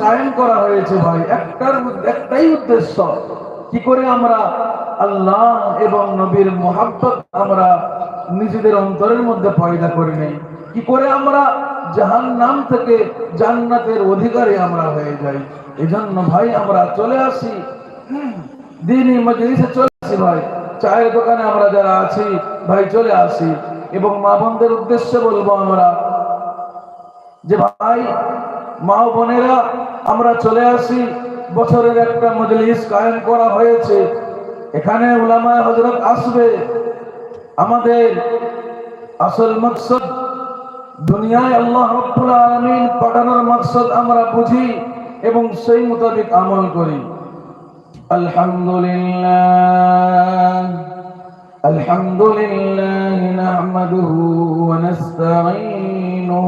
কায়েম করা হয়েছে ভাই, একটার একটাই উদ্দেশ্য। কি করে আমরা আল্লাহ এবং নবীর মোহাব্বত আমরা নিজেদের অন্তরের মধ্যে পয়দা করে নেই? কি করে আমরা জাহান নাম থেকে জান্নাতের অধিকারী আমরা হয়ে যাই? এজন্য ভাই আমরা চলে আসি। দিনই মজলিসে চলে আসি ভাই। চায়ের দোকানে আমরা যারা আছি, ভাই চলে আসি। এবং মা বোনদের উদ্দেশ্যে বলব আমরা যে ভাই মা ও বোনেরা আমরা চলে আসি বছরের একটা মজলিস কায়েম করা হয়েছে এখানে উলামায় হজরত আসবে আমাদের আসল মকসদ দুনিয়ায় আল্লাহ রব্বুল আলামিন পাঠানোর মকসদ আমরা বুঝি এবং সেই মোতাবেক আমল করি আলহামদুলিল্লাহ الحمد لله نحمده ونستعينه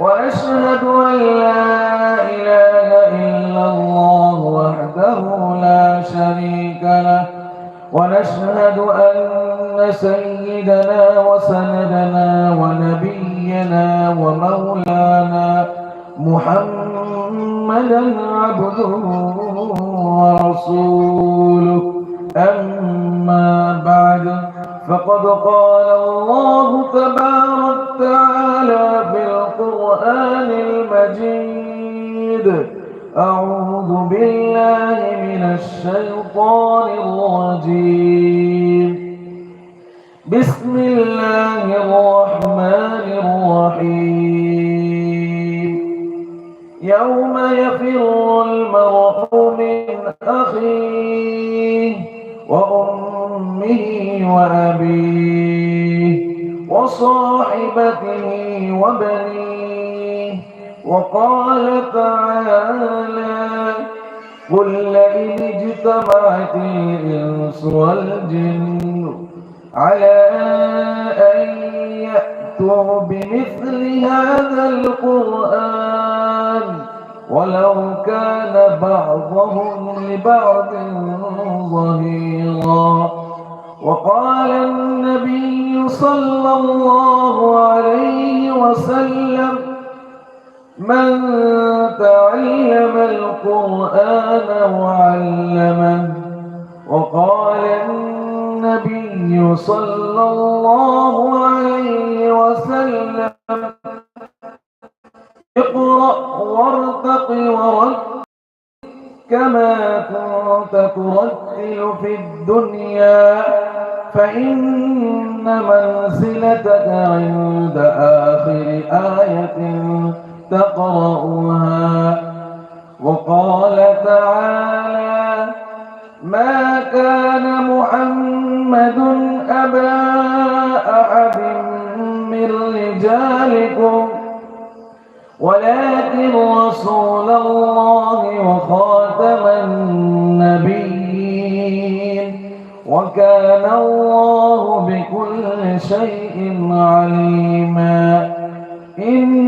ونشهد أن لا إله إلا الله وحده لا شريك له. ونشهد أن سيدنا وسندنا ونبينا ومولانا محمدا عبده ورسوله. أما بعد فقد قال الله تبارك تعالى المجيد أعوذ بالله من الشيطان الرجيم. بسم الله الرحمن الرحيم. يوم يفر المرء من أخيه وأمه وأبيه وصاحبته وبنيه وقال تعالى قل لئن اجتمعت الإنس والجن على أن يأتوا بمثل هذا القرآن ولو كان بعضهم لبعض ظهيرا. وقال النبي صلى الله عليه وسلم من تعلم القرآن وعلمه وقال النبي صلى الله عليه وسلم اقرأ وارتق ورتق كما كنت ترتل في الدنيا فإن منزلتك عند آخر آية تقرأها وقال تعالى ما كان محمد أبا أحد من رجالكم ولكن رسول الله وخاتم النبيين وكان الله بكل شيء عليما. إن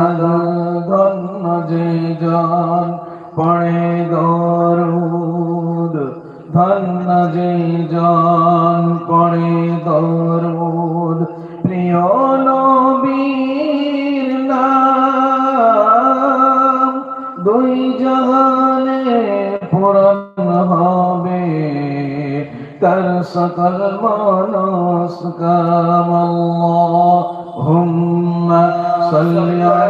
محمد ধন্য যে জন পড়ে দরুদ ধন্য যে জন পড়ে দরুদ প্রিয় নবীর নাম দুই জাহানে পূরণ হবে তার সকল মনস্কাম আল্লাহুম্মা সাল্লি আলা সাইয়্যিদিনা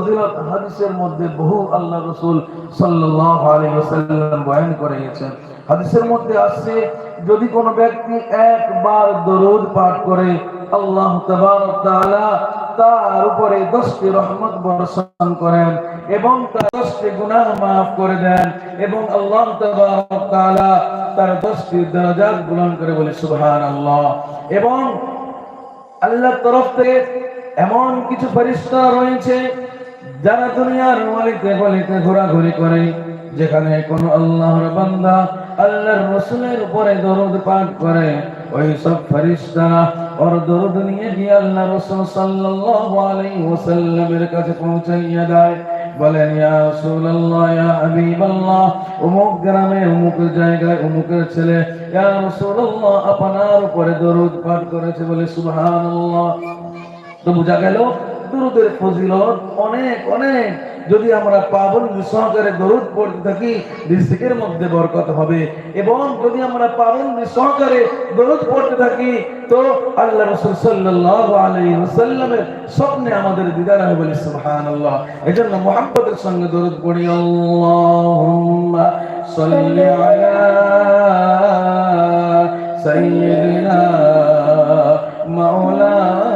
ফজিলত হাদিসের মধ্যে বহু আল্লাহ রসুল ওয়াসাল্লাম বয়ান করে গেছেন হাদিসের মধ্যে আসছে যদি কোনো ব্যক্তি একবার দরুদ পাঠ করে, আল্লাহ তার উপরে দশটি রহমত বর্ষণ করেন এবং তার দশটি গুনাহ মাফ করে দেন এবং আল্লাহ তার দশটি দরজাত বুলন্দ করে বলে, সুবহানাল্লাহ। এবং আল্লাহর তরফ থেকে এমন কিছু ফেরেশতা রয়েছে যারা দুনিয়ার মালিকে গলিতে ঘোরাঘুরি করে, যেখানে কোন আল্লাহর বান্দা আল্লাহর রসুলের উপরে দরুদ পাঠ করে, ওই সব ফেরেশতারা ওর দরুদ নিয়ে গিয়ে আল্লাহ রসুল সাল্লাল্লাহু আলাইহি ওয়াসাল্লামের কাছে পৌঁছাইয়া দেয়। বলেন অমুক গ্রামে, অমুক জায়গায় অমুকের ছেলে আপনার উপরে দরুদ পাঠ করেছে বলে সুবহানাল্লাহ। তো বোঝা গেল দরুদের ফজিলত অনেক অনেক। যদি আমরা পাবন সহকারে দরুদ পড়তে থাকি, রিজিকের মধ্যে বরকত হবে। এবং যদি আমরা পাবন সহকারে দরুদ পড়তে থাকি, তো আল্লাহ রাসূল সাল্লাল্লাহু আলাইহি ওয়াসাল্লামের স্বপ্নে আমাদের দিদার হবে বলে সুবহানাল্লাহ। এজন্য মুহাম্মদের সঙ্গে দরুদ পড়ি, আল্লাহুম্মা সাল্লি আলা সাইয়্যিদিনা মাওলানা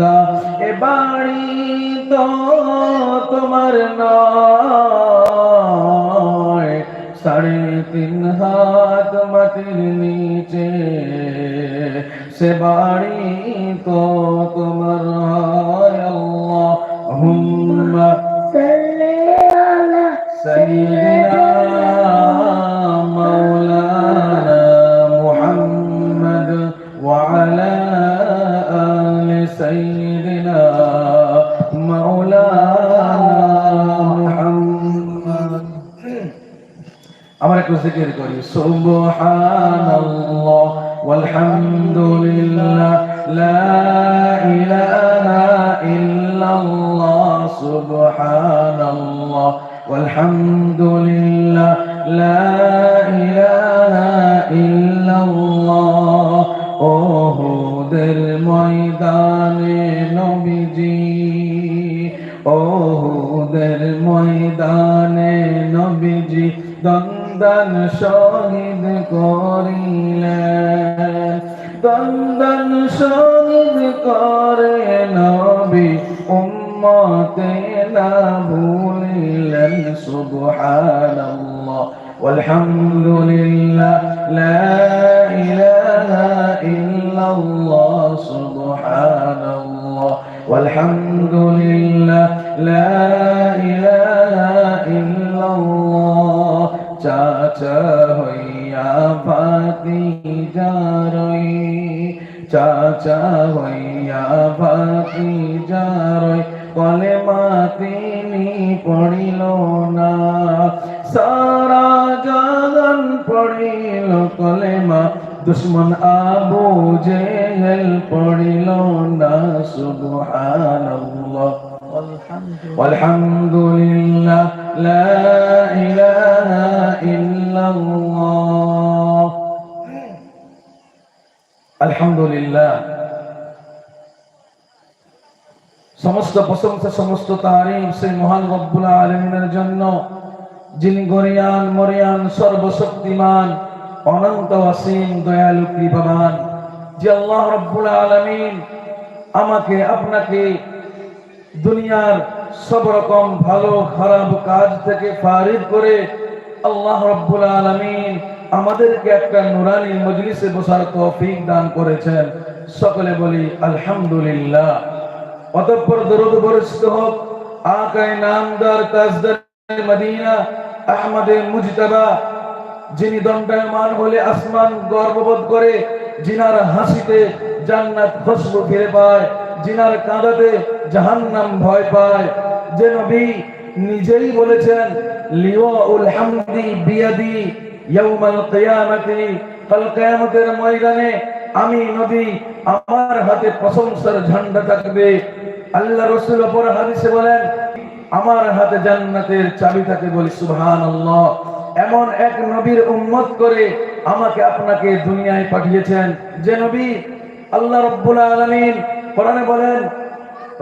বন্দা এ বাড়ি তো তোমার নয়। সাড়ে তিন হাত মাটির নিচে সে বাড়ি তো জিকির করি সুবহানাল্লাহ walhamdulillah la ilaha illallah subhanallah walhamdulillah la ilaha illallah ওহুদের ময়দানে নবীজি ওহুদের ময়দানে নবীজি দন্দন শহীদ করিলেন দন্দন শহীদ করে নবী উম্মতে না ভুলিলেন, সুবহানাল্লাহ আলহামদুলিল্লাহ লা ইলাহা ইল্লাল্লাহ, সুবহানাল্লাহ আলহামদুলিল্লাহ লা ইলাহা ইল্লাল্লাহ لله لا إله إلا الله চাচা হইয়া ভাতি যারই চাচা হইয়া ভাতি যারই কলে মাতিনি পড়িল না সারা জাগান পড়িল কলেমা দুশ্মন আবু জেহেল পড়িল না সুবহানাল্লাহ والحمد لله لا إله আলহামদুলিল্লাহ। সমস্ত প্রশংসা, সমস্ত তারিম সেই মহান রব্বুল আলমিনের জন্য, যিনি গরিয়ান, মরিয়ান, সর্বশক্তিমান, অনন্ত অসীম দয়ালু, কৃপাবান। যে আল্লাহ রব্বুল আলমিন আমাকে, আপনাকে দুনিয়ার সব রকম ভালো, খারাপ কাজ থেকে ফারিদ করে আল্লাহ রব্বুল আলমিন আমাদেরকে একটা নুরানি মজলিসে বসার তৌফিক দান করেছেন। সকলে বলি, আলহামদুলিল্লাহ। অতঃপর দরুদ বরসিত হোক, আকায় নামদার তাজদার মদিনা, আহমদে মুজতাবা, যিনি দণ্ডায়মান বলে আসমান গর্ববোধ করে জিনার হাসিতে জান্নাত খুশবু ফিরে পায় জিনার কাঁদাতে জাহান্নাম ভয় পায়। যে নবী নিজেই বলেছেন, লিওয়াউল হামদি বিয়াদি ইয়াউমাল কিয়ামাতি, কাল কিয়ামতের ময়দানে আমি নবী, আমার হাতে প্রশংসার ঝান্ডা থাকবে। আল্লাহ রসুল অপর হাদিসে বলেন, আমার হাতে জান্নাতের চাবি থাকে বলি সুবহানাল্লাহ। এমন এক নবীর উম্মত করে আমাকে আপনাকে দুনিয়ায় পাঠিয়েছেন। যে নবী, আল্লাহ রব্বুল আলামিন, কোরআনে বলেন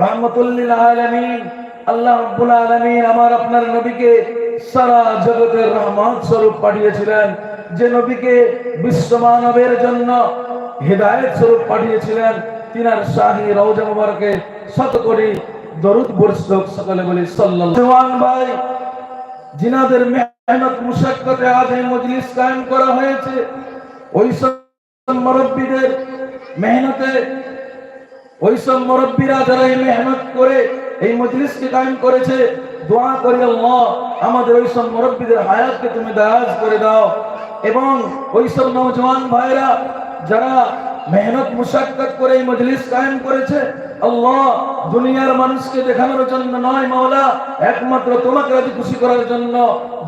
রহমতুল্লিল আলামিন, আল্লাহ রব্বুল আলামিন আমার আপনার নবীকে সারা জগতের রহমত স্বরূপ পাঠিয়েছিলেন। যে নবীকে বিশ্ব মানবের জন্য হেদায়েত স্বরূপ পাঠিয়েছিলেন, তিনার শাহী রওজা শত কোটি দরুদ বর্ষক সকলে বলি, সাল্লাল্লাহু ভাই, জিনাদের মেহনত মুশাক্কতে আজ এই মজলিস কায়েম করা হয়েছে। ওই সব মুরব্বীদের মেহনতে ওই সব মুরব্বীরা যারা এই মেহনত করে এই মজলিসকে কায়েম করেছে দোয়া করি আল্লাহ, আমাদের ওই সব মুরব্বীদের হায়াতকে তুমি দারাজ করে দাও। এবং ওই সব নওজওয়ান ভাইরা, যারা মেহনত মুশাক্কত করে এই মজলিস কায়েম করেছে, আল্লাহ দুনিয়ার মানুষকে দেখানোর জন্য নয় মাওলা, একমাত্র তোমাকে রাজি খুশি করার জন্য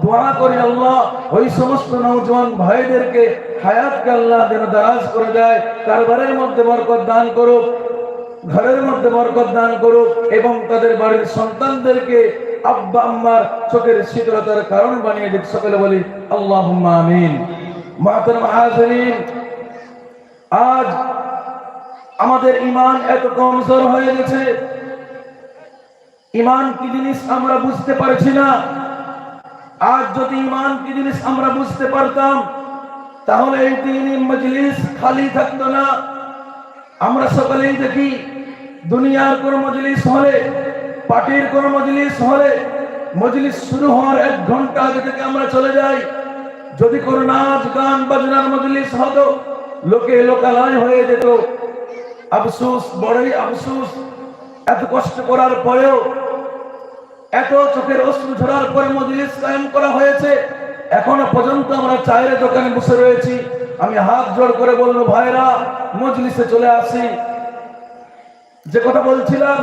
দোয়া করি আল্লাহ। ওই সমস্ত নওজওয়ান ভাইদেরকে হায়াতকে আল্লাহ যেন দারাজ করে দেয়, কারবারের মধ্যে বরকত দান করুক, ঘরের মধ্যে বরকত দান করুক, এবং তাদের বাড়ির সন্তানদেরকে আব্বা আম্মার চোখের শীতলতার কারণ বানিয়ে দিক সকলে বলি আল্লাহ আমিন। আজ আমাদের ইমান এত কমজোর হয়ে গেছে। ইমান কি জিনিস আমরা বুঝতে পারছি না। আজ যদি ইমান কি জিনিস আমরা বুঝতে পারতাম, তাহলে এই দিন মজলিস খালি থাকতো না। আমরা সকলেই দেখি, দুনিয়ার কোন মজলিস হলে পার্টির কোন মজলিস হলে মজলিস শুরু হওয়ার এক ঘণ্টা আগে থেকে আমরা চলে যাই। যদি কোনো নাচ, গান, বাজনার মজলিস হতো, লোকে লোকালয় হয়ে যেত। আফসুস, বড়ই আফসুস। এত কষ্ট করার পরেও, এত চোখের অশ্রু ঝরার পরে মজলিস কায়েম করা হয়েছে। এখনও পর্যন্ত আমরা চায়ের দোকানে বসে রয়েছি। আমি হাত জোড় করে বলব, ভাইরা, মজলিসে চলে আসি। যে কথা বলছিলাম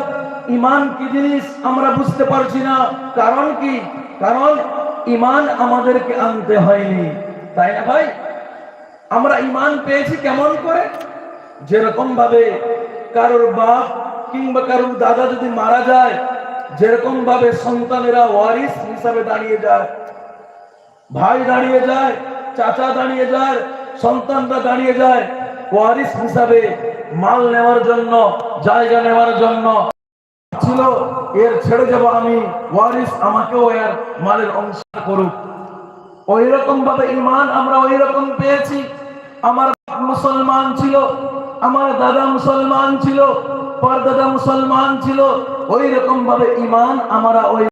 ইমান কি জিনিস আমরা বুঝতে পারছি না। কারণ কি? কারণ ইমান আমাদেরকে আনতে হয়নি। তাই না ভাই? আমরা ইমান পেয়েছি কেমন করে? যেরকম ভাবে কারোর বাপ কিংবা কারোর দাদা যদি মারা যায়, যেরকম ভাবে সন্তানেরা ওয়ারিস হিসাবে দাঁড়িয়ে যায়, ভাই দাঁড়িয়ে যায়, চাচা দাঁড়িয়ে যায়, সন্তানরা দাঁড়িয়ে যায়, ওয়ারিস হিসাবে মাল নেওয়ার জন্য, জায়গা নেওয়ার জন্য ছিল, এর ছেড়ে যাব আমি, ওয়ারিস আমাকেও এর মালের অংশ করুক। ওই রকম ভাবে ইমান আমরা ওই রকম পেয়েছি। আমার মুসলমান ছিল, আমার দাদা মুসলমান ছিল পর দাদা মুসলমান ছিল ওই রকম ভাবে ইমান আমরা ওই